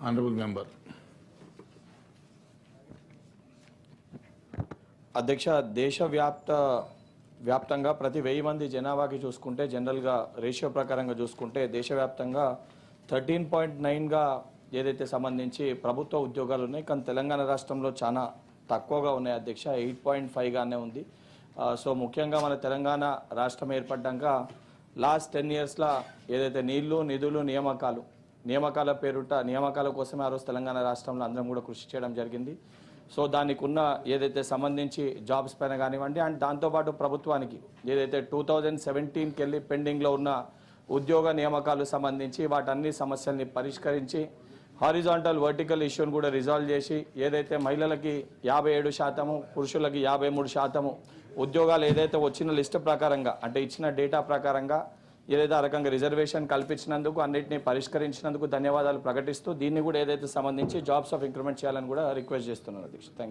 honorable member. అధ్యక్ష దేశవ్యాప్త వ్యాప్తంగా ప్రతి వెయ్యి మంది జనాభాకి చూసుకుంటే జనరల్గా రేషియో ప్రకారంగా చూసుకుంటే దేశవ్యాప్తంగా థర్టీన్ పాయింట్ నైన్గా ఏదైతే సంబంధించి ప్రభుత్వ ఉద్యోగాలు ఉన్నాయి కానీ తెలంగాణ రాష్ట్రంలో చాలా తక్కువగా ఉన్నాయి అధ్యక్ష ఎయిట్ పాయింట్ ఫైవ్గానే ఉంది సో ముఖ్యంగా మన తెలంగాణ రాష్ట్రం ఏర్పడ్డాక లాస్ట్ టెన్ ఇయర్స్లో ఏదైతే నీళ్ళు నిధులు నియామకాలు నియామకాల పేరుట నియామకాల కోసమే ఆ రోజు తెలంగాణ రాష్ట్రంలో అందరం కూడా కృషి చేయడం జరిగింది. సో దానికి ఉన్న ఏదైతే సంబంధించి జాబ్స్ పైన కానివ్వండి అండ్ దాంతోపాటు ప్రభుత్వానికి ఏదైతే టూ థౌజండ్ సెవెంటీన్కి వెళ్ళి పెండింగ్లో ఉన్న ఉద్యోగ నియామకాలు సంబంధించి వాటన్ని సమస్యల్ని పరిష్కరించి హారిజాంటల్ వర్టికల్ ఇష్యూని కూడా రిజాల్వ్ చేసి ఏదైతే మహిళలకి యాభై ఏడు శాతము పురుషులకి యాభై మూడు శాతము ఉద్యోగాలు ఏదైతే వచ్చిన లిస్ట్ ప్రకారంగా అంటే ఇచ్చిన డేటా ప్రకారంగా ఏదైతే ఆ రకంగా రిజర్వేషన్ కల్పించినందుకు అన్నింటినీ పరిష్కరించినందుకు ధన్యవాదాలు ప్రకటిస్తూ దీన్ని కూడా ఏదైతే సంబంధించి జాబ్స్ ఆఫ్ ఇంక్రిమెంట్ చేయాలని కూడా రిక్వెస్ట్ చేస్తున్నాను అధ్యక్ష. థ్యాంక్